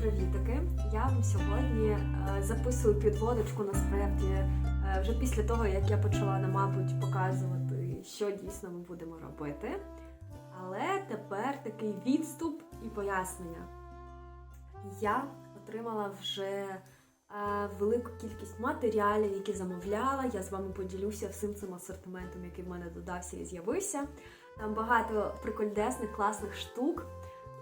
Привітики! Я вам сьогодні е, записую підводочку насправді е, вже після того, як я почала нам, мабуть, показувати, що дійсно ми будемо робити. Але тепер такий відступ і пояснення. Я отримала вже е, велику кількість матеріалів, які замовляла. Я з вами поділюся всім цим асортиментом, який в мене додався і з'явився. Там багато прикольдесних, класних штук.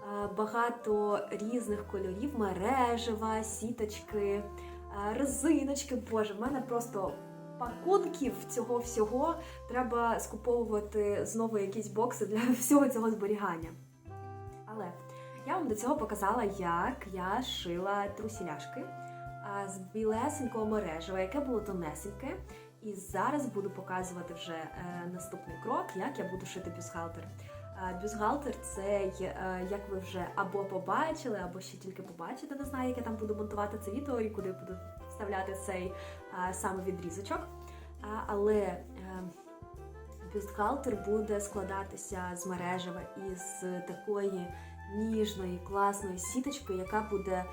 Е, багато різних кольорів, мережева, сіточки, е, резиночки. Боже, в мене просто пакунків цього всього. Треба скуповувати знову якісь бокси для всього цього зберігання. Але я вам до цього показала, як я шила трусіляшки з білесенького мережева, яке було тонесеньке. І зараз буду показувати вже е, наступний крок, як я буду шити бюстгальтер. Бюстгальтер це, е, як ви вже або побачили, або ще тільки побачите, не знаю, як я там буду монтувати це відео і куди буду вставляти цей саме відрізочок. Але е, бюстгальтер буде складатися з мережева і з такої ніжної, класної сіточки, яка буде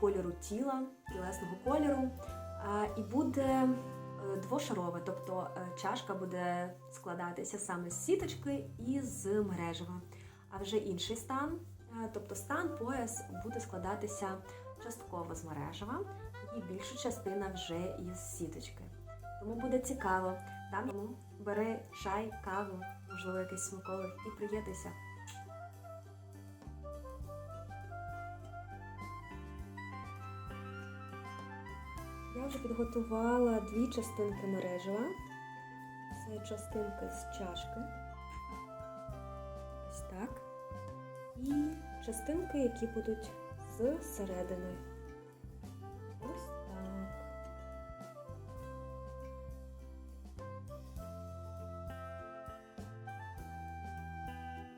кольору тіла, тілесного кольору, і буде двошарове, тобто е, чашка буде складатися саме з сіточки і з мережева. А вже інший стан, е, тобто стан пояс буде складатися частково з мережева, і більша частина вже із сіточки. Тому буде цікаво. Там бери чай, каву, можливо, якийсь смаковик і приєднуйся. Я вже підготувала дві частинки мережева. Це частинки з чашки. Ось так. І частинки, які будуть з середини.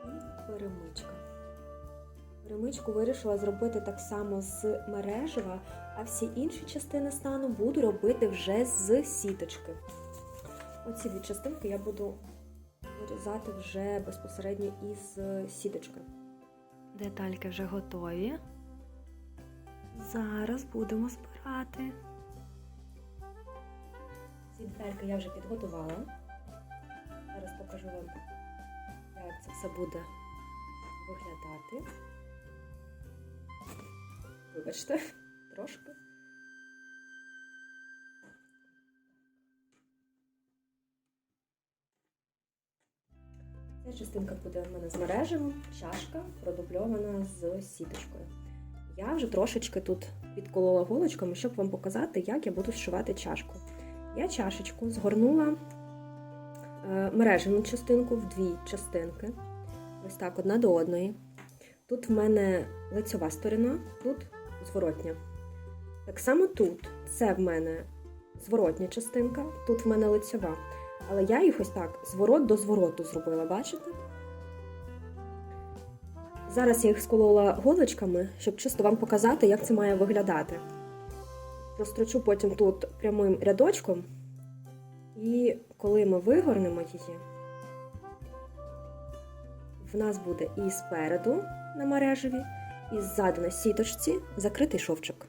І перемичка. Перемичку вирішила зробити так само з мережева, а всі інші частини стану буду робити вже з сіточки. Оці дві частинки я буду вирізати вже безпосередньо із сіточки. Детальки вже готові. Зараз будемо збирати. Ці детальки я вже підготувала. Зараз покажу вам, як це все буде виглядати. Вибачте, трошки. Ця частинка буде в мене з мережевим, чашка продубльована з сіточкою. Я вже трошечки тут підколола голочками, щоб вам показати, як я буду зшивати чашку. Я чашечку згорнула е, мережевну частинку в дві частинки. Ось так, одна до одної. Тут в мене лицьова сторона, тут зворотня. Так само тут це в мене зворотня частинка, тут в мене лицьова. Але я їх ось так зворот до звороту зробила, бачите? Зараз я їх сколола голочками, щоб чисто вам показати, як це має виглядати. Прострочу потім тут прямим рядочком, і коли ми вигорнемо її, в нас буде і спереду на мережеві, і ззаду на сіточці закритий шовчик.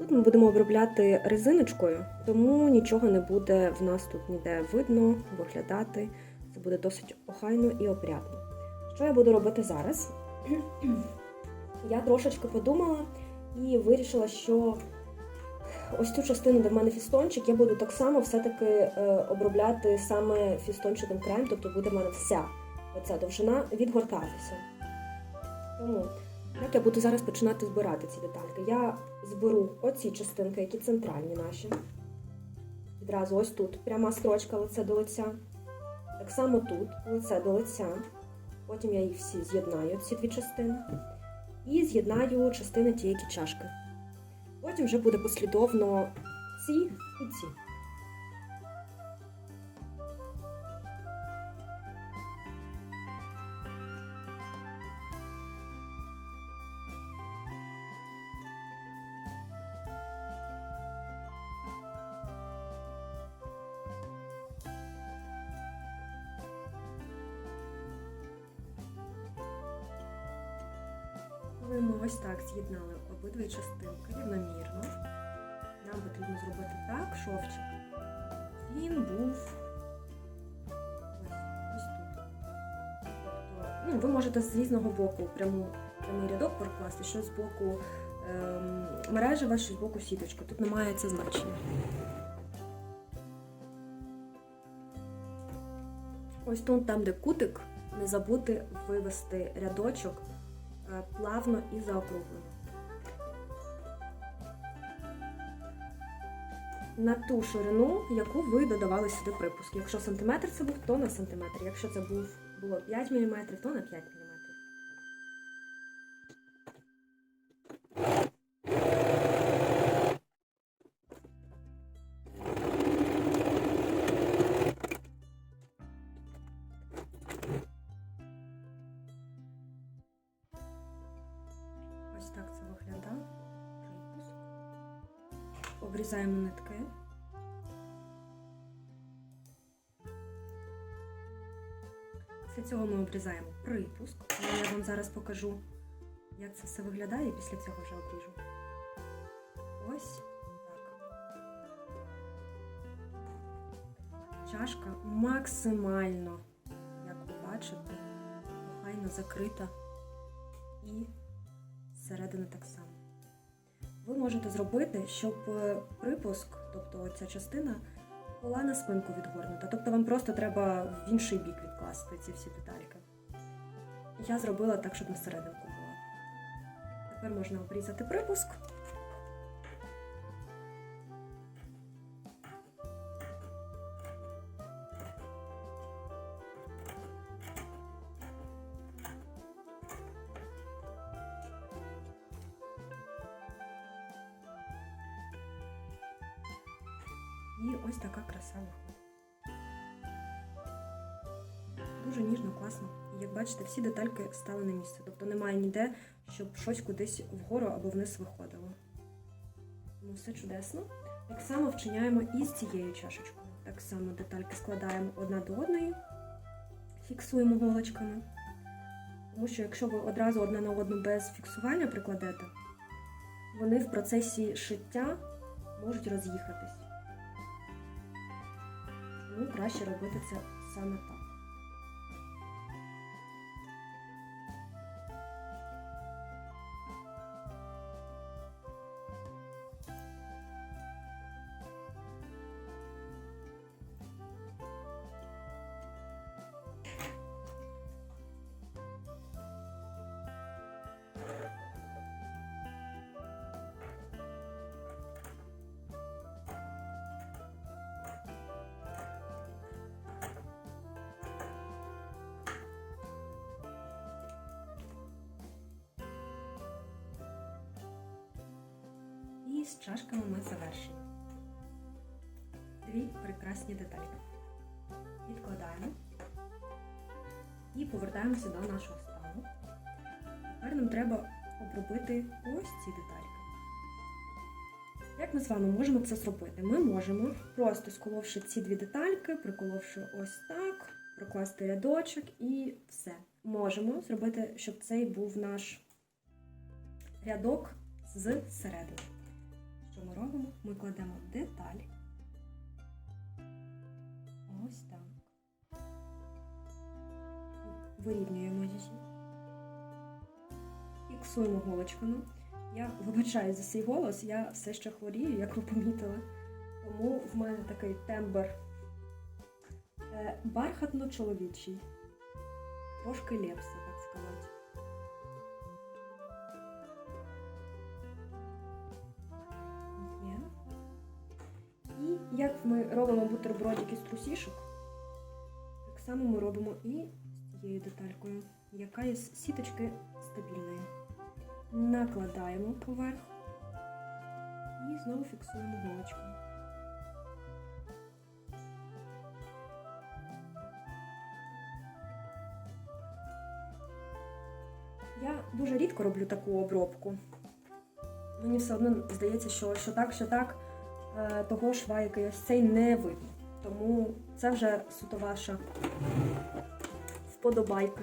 Тут ми будемо обробляти резиночкою, тому нічого не буде в нас тут ніде видно, виглядати. Це буде досить охайно і опрятно. Що я буду робити зараз? Я трошечки подумала і вирішила, що ось цю частину, де в мене фістончик, я буду так само все-таки е, обробляти саме фістончатим краєм, тобто буде в мене вся оця довжина відгортатися. Тому, як я буду зараз починати збирати ці детальки? Я зберу оці частинки, які центральні наші. Відразу ось тут пряма строчка лице до лиця. Так само тут лице до лиця. Потім я їх всі з'єднаю, ці дві частини. І з'єднаю частини тієї чашки. Потім вже буде послідовно ці і ці. Ось так з'єднали обидві частинки рівномірно. Нам потрібно зробити так, шовчик. Він був ось, ось тут. Тобто, ну, ви можете з різного боку пряму, прямий рядок прокласти, що з боку ем, мережева, що з боку сіточка. Тут немає це значення. Ось тут, там, де кутик, не забути вивести рядочок плавно і заокруглено. На ту ширину, яку ви додавали сюди припуск. Якщо сантиметр це був, то на сантиметр. Якщо це було 5 мм, то на 5 мм. Обрізаємо нитки. Після цього ми обрізаємо припуск. Я вам зараз покажу, як це все виглядає, і після цього вже обріжу. Ось так. Чашка максимально, як ви бачите, охайно закрита і зсередини так само. Можете зробити, щоб е, припуск, тобто ця частина, була на спинку відгорнута. Тобто вам просто треба в інший бік відкласти ці всі детальки. Я зробила так, щоб на серединку була. Тепер можна обрізати припуск. Всі детальки стали на місце. Тобто немає ніде, щоб щось кудись вгору або вниз виходило. Тому все чудесно. Так само вчиняємо і з цією чашечкою. Так само детальки складаємо одна до одної, фіксуємо голочками. Тому що якщо ви одразу одна на одну без фіксування прикладете, вони в процесі шиття можуть роз'їхатись. Ну, краще робити це саме з чашками ми завершили. Дві прекрасні детальки. Відкладаємо і повертаємося до нашого стану. Тепер нам треба обробити ось ці детальки. Як ми з вами можемо це зробити? Ми можемо, просто сколовши ці дві детальки, приколовши ось так, прокласти рядочок і все. Можемо зробити, щоб цей був наш рядок з середини. Робимо? Ми кладемо деталь. Ось так. Вирівнюємо її. Фіксуємо голочками. Я вибачаю за свій голос, я все ще хворію, як ви помітили. Тому в мене такий тембр е, бархатно-чоловічий. Трошки лепса, ми робимо бутербродики з трусішок, так само ми робимо і з цією деталькою, яка є з сіточки стабільної. Накладаємо поверх і знову фіксуємо голочкою. Я дуже рідко роблю таку обробку. Мені все одно здається, що, що так, що так, того шва, який ось цей не видно. Тому це вже суто ваша вподобайка.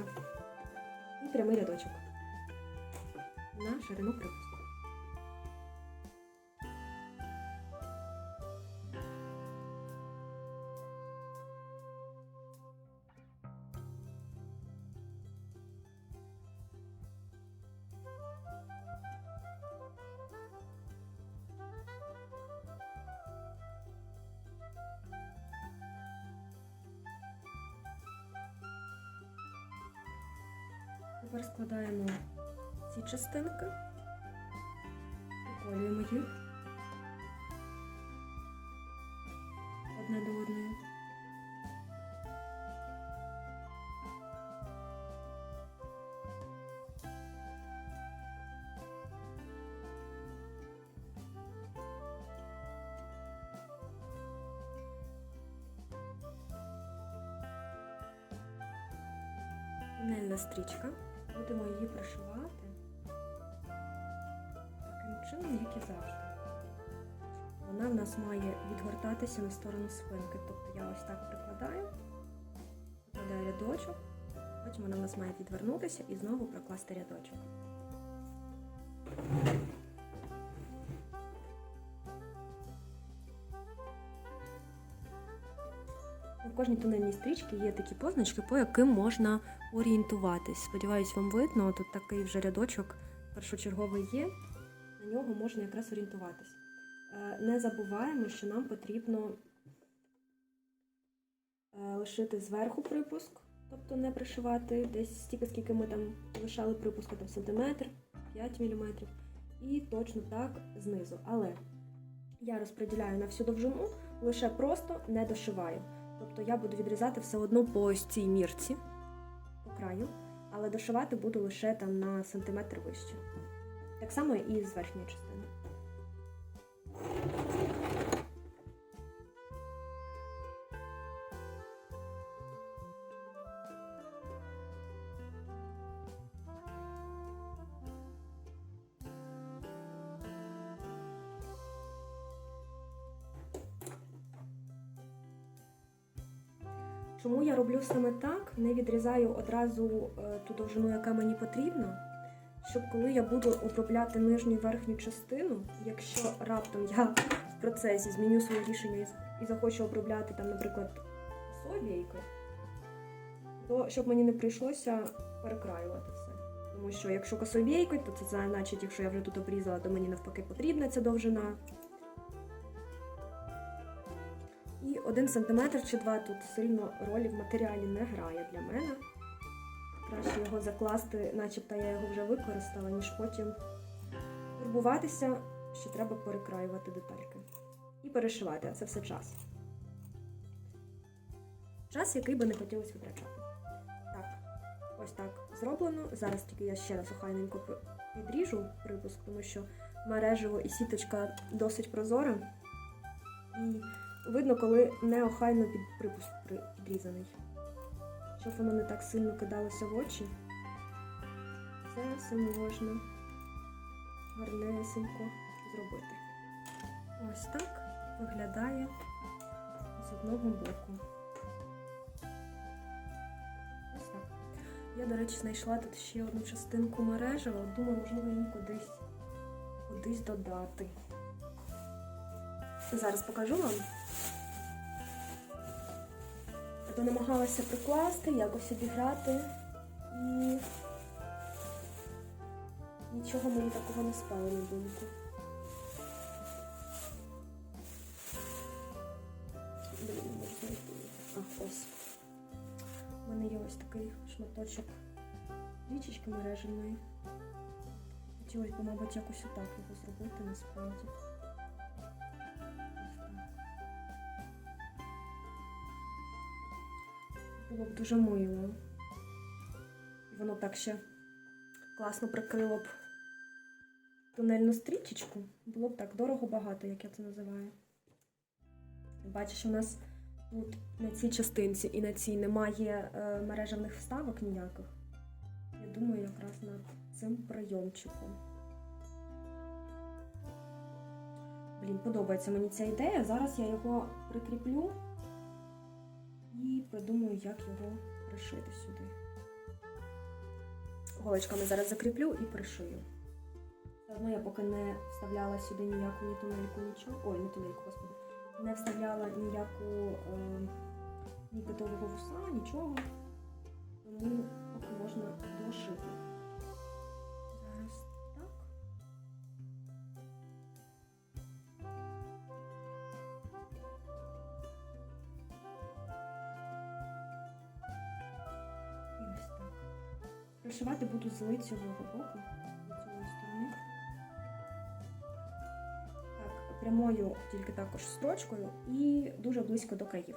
І прямий рядочок. на ширину припуску. Тунельна стрічка. Будемо її пришивати таким чином, як і завжди. Вона в нас має відгортатися на сторону спинки. Тобто я ось так прикладаю, прикладаю рядочок, потім вона в нас має відвернутися і знову прокласти рядочок. Кожній тунельній стрічці є такі позначки, по яким можна орієнтуватись. Сподіваюсь, вам видно. Тут такий вже рядочок першочерговий є. На нього можна якраз орієнтуватись. Е, Не забуваємо, що нам потрібно е, лишити зверху припуск, тобто не пришивати десь стільки, скільки ми там лишали припуску, там сантиметр, 5 мм. І точно так знизу. Але я розподіляю на всю довжину, лише просто не дошиваю. Тобто я буду відрізати все одно по ось цій мірці по краю, але дошивати буду лише там на сантиметр вище. Так само і з верхньої частини. Чому я роблю саме так? Не відрізаю одразу е, ту довжину, яка мені потрібна, щоб коли я буду обробляти нижню і верхню частину, якщо раптом я в процесі зміню своє рішення і захочу обробляти там, наприклад, совійкою, то щоб мені не прийшлося перекраювати все. Тому що якщо косовійкою, то це значить, якщо я вже тут обрізала, то мені навпаки потрібна ця довжина. Один сантиметр чи два тут сильно ролі в матеріалі не грає для мене. Краще його закласти, начебто я його вже використала, ніж потім турбуватися, що треба перекраювати детальки. І перешивати, а це все час. Час, який би не хотілося витрачати. Так, ось так зроблено. Зараз тільки я ще раз охайненько відріжу припуск, тому що мережево і сіточка досить прозора. І видно, коли неохайно під припуск підрізаний. Щоб воно не так сильно кидалося в очі. Це все можна гарнесенько зробити. Ось так виглядає з одного боку. Ось так. Я, до речі, знайшла тут ще одну частинку мережева. Думаю, можливо, її кудись, кудись додати. Зараз покажу вам. То намагалася прикласти, якось обіграти і нічого мені такого не спало на думку. Блін, можу. А, ось. У мене є ось такий шматочок річечки мереженої. Хотілося б, мабуть, якось отак його зробити насправді. Було б дуже мило. Воно так ще класно прикрило б тунельну стрічечку. Було б так дорого багато, як я це називаю. Бачиш, у нас тут на цій частинці і на цій немає е, мережевних вставок ніяких. Я думаю, якраз над цим прийомчиком. Блін, подобається мені ця ідея. Зараз я його прикріплю і продумаю, як його пришити сюди. Голочками зараз закріплю і пришию. Давно я поки не вставляла сюди ніяку ні тунельку, нічого. Ой, не тунельку, господи. Не вставляла ніяку е, ні питового вуса, нічого. Тому поки можна дошити. Пришивати буду з лицевого боку, з сторони. Так, прямою тільки також строчкою і дуже близько до країв.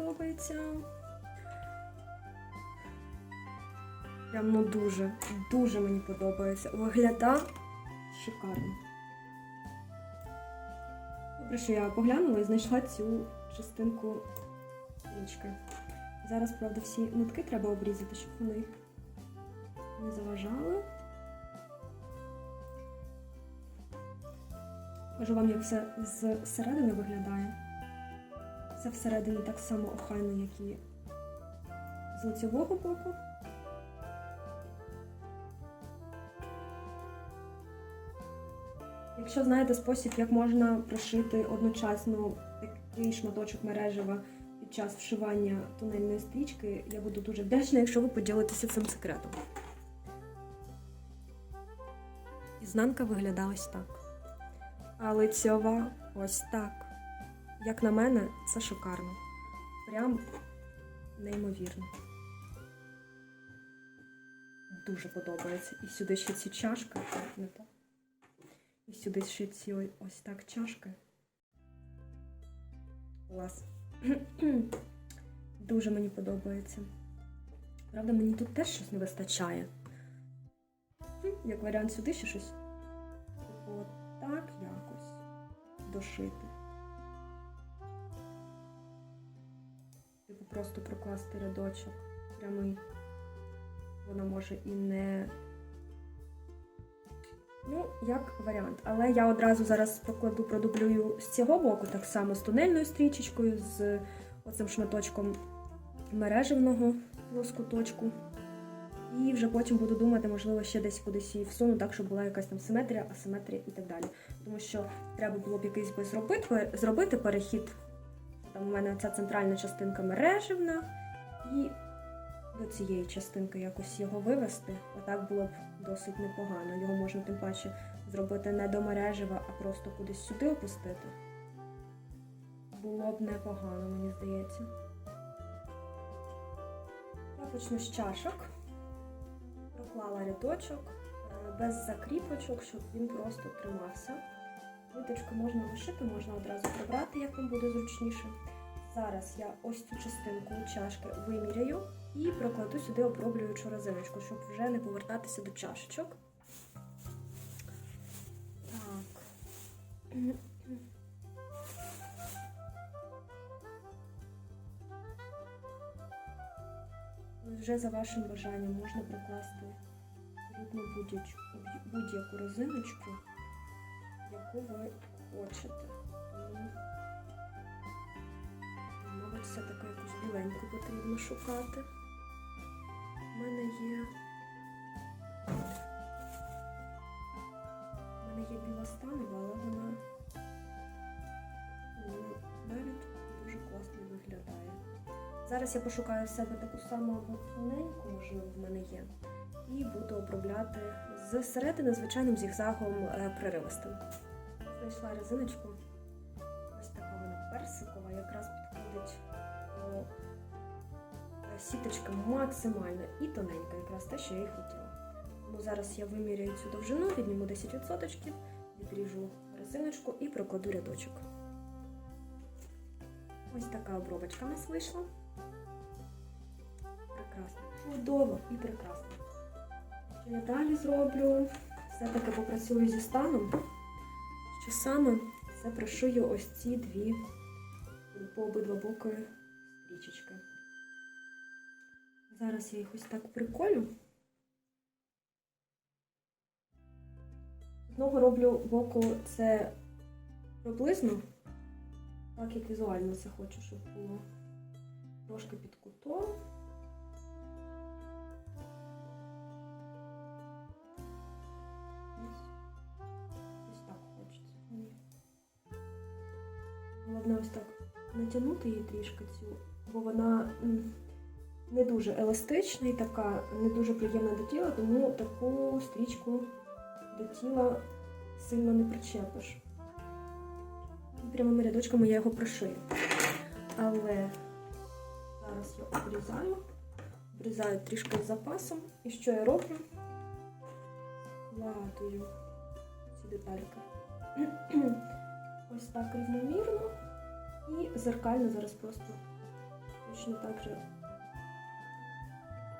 Подобається. Прям ну дуже, дуже мені подобається. Вигляда шикарно. Добре, що я поглянула і знайшла цю частинку річки. Зараз, правда, всі нитки треба обрізати, щоб вони не заважали. Кажу вам, як все зсередини виглядає. Все всередині так само охайно, як і з лицевого боку. Якщо знаєте спосіб, як можна прошити одночасно такий шматочок мережева під час вшивання тунельної стрічки, я буду дуже вдячна, якщо ви поділитеся цим секретом. Ізнанка виглядає ось так. А лицьова ось так. Як на мене, це шикарно. Прям неймовірно. Дуже подобається. І сюди ще ці чашки. Не так. І сюди ще ці ось так чашки. Клас. Дуже мені подобається. Правда, мені тут теж щось не вистачає. Як варіант сюди ще щось. Типу, так якось дошити. Просто прокласти рядочок прямий. Вона може і не. Ну, як варіант. Але я одразу зараз прокладу, продублюю з цього боку, так само з тунельною стрічечкою, з оцим шматочком мережевного лоскуточку. І вже потім буду думати, можливо, ще десь кудись її всуну, так, щоб була якась там симетрія, асиметрія і так далі. Тому що треба було б якийсь би зробити, зробити перехід. Там у мене ця центральна частинка мережевна, і до цієї частинки якось його вивести. Отак було б досить непогано. Його можна тим паче зробити не до мережева, а просто кудись сюди опустити. Було б непогано, мені здається. Я почну з чашок. Проклала рядочок е, без закріпочок, щоб він просто тримався. Виточку можна лишити, можна одразу прибрати, як вам буде зручніше. Зараз я ось цю частинку чашки виміряю і прокладу сюди оброблюючу резиночку, щоб вже не повертатися до чашечок. Так. Вже за вашим бажанням можна прокласти абсолютно будь-яку будь-яку яку ви хочете. Мабуть, все-таки якусь біленьку потрібно шукати. У мене є. У мене є біла станова, але вона навіть дуже класно виглядає. Зараз я пошукаю в себе таку саму або тоненьку, можливо, в мене є. І буду обробляти з середини звичайним зігзагом е, преривистим. Знайшла резиночку. Персикова, якраз підходить е, максимально і тоненька, якраз те, що я і хотіла. Тому зараз я виміряю цю довжину, відніму 10%, відріжу резиночку і прокладу рядочок. Ось така обробочка у нас вийшла. Прекрасно. Чудово і прекрасно. Що я далі зроблю? Все-таки попрацюю зі станом. Що саме це пришию ось ці дві по обидва боки стрічечки. Зараз я їх ось так приколю. Знову роблю боку це приблизно, так як візуально це хочу, щоб було трошки під кутом. Ось так натягнути її трішки цю, бо вона не дуже еластична і така не дуже приємна до тіла, тому таку стрічку до тіла сильно не причепиш. Прямими рядочками я його прошию. Але зараз я обрізаю, обрізаю трішки з запасом. І що я роблю? Складую ці детальки. Ось так рівномірно. І зеркально зараз просто точно так же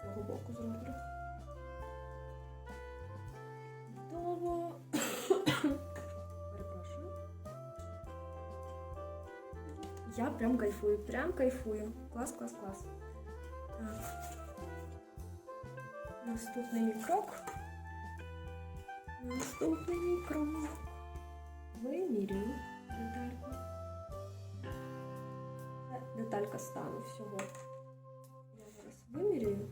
з цього боку зроблю. Чудово. Перепрошую. Я прям кайфую, прям кайфую. Клас, клас, клас. Так. Наступний мій крок. Наступний мій крок. Вимірюю стану всього. Я зараз вимірюю.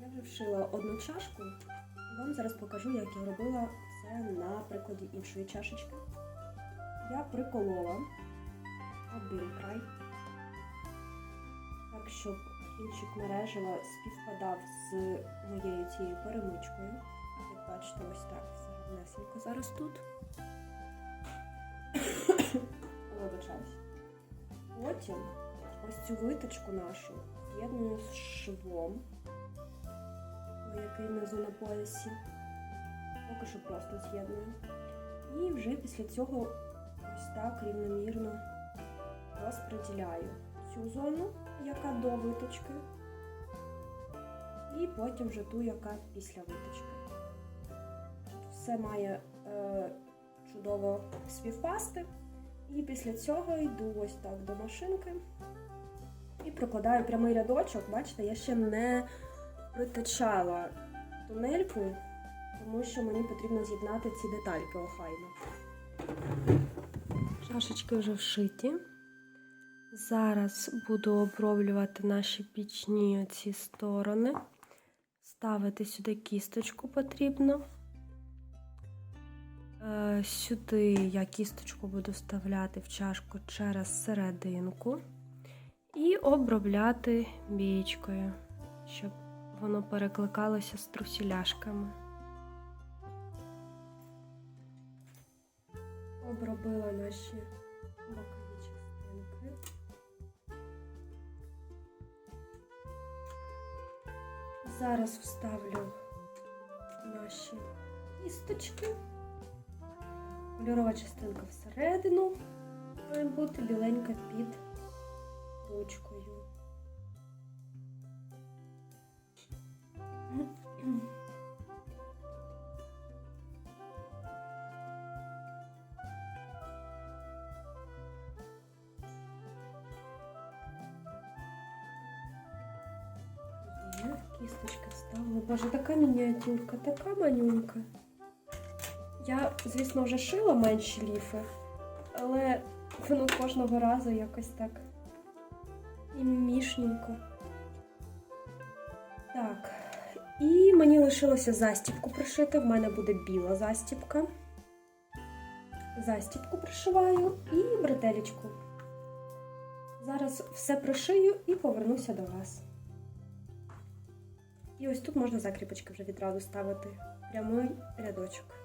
Я вже вшила одну чашку. Вам зараз покажу, як я робила це на прикладі іншої чашечки. Я приколола один край, так, щоб кінчик мережева співпадав з моєю цією перемичкою. Як бачите, ось так все гарнесенько зараз тут. Вибачаюсь. Потім ось цю виточку нашу з'єдную з швом, який внизу на поясі. Поки що просто з'єдную. І вже після цього ось так рівномірно розподіляю цю зону, яка до виточки, і потім вже ту, яка після виточки. Все має е, чудово співпасти. І після цього йду ось так до машинки і прокладаю прямий рядочок. Бачите, я ще не притачала тунельку, тому що мені потрібно з'єднати ці детальки охайно. Чашечки вже вшиті. Зараз буду оброблювати наші пічні ці сторони. Ставити сюди кісточку потрібно. Е, Сюди я кісточку буду вставляти в чашку через серединку і обробляти бічкою, щоб воно перекликалося з трусіляшками. Обробила наші Зараз вставлю наші кісточки. Кольорова частинка всередину має бути біленька під ручкою. Така мініатюрка, така манюнька. Я, звісно, вже шила менші ліфи, але воно кожного разу якось так і мішненько. Так, і мені лишилося застібку пришити. В мене буде біла застібка. Застібку пришиваю і бретелечку. Зараз все пришию і повернуся до вас. І ось тут можна закріпочки вже відразу ставити прямий рядочок.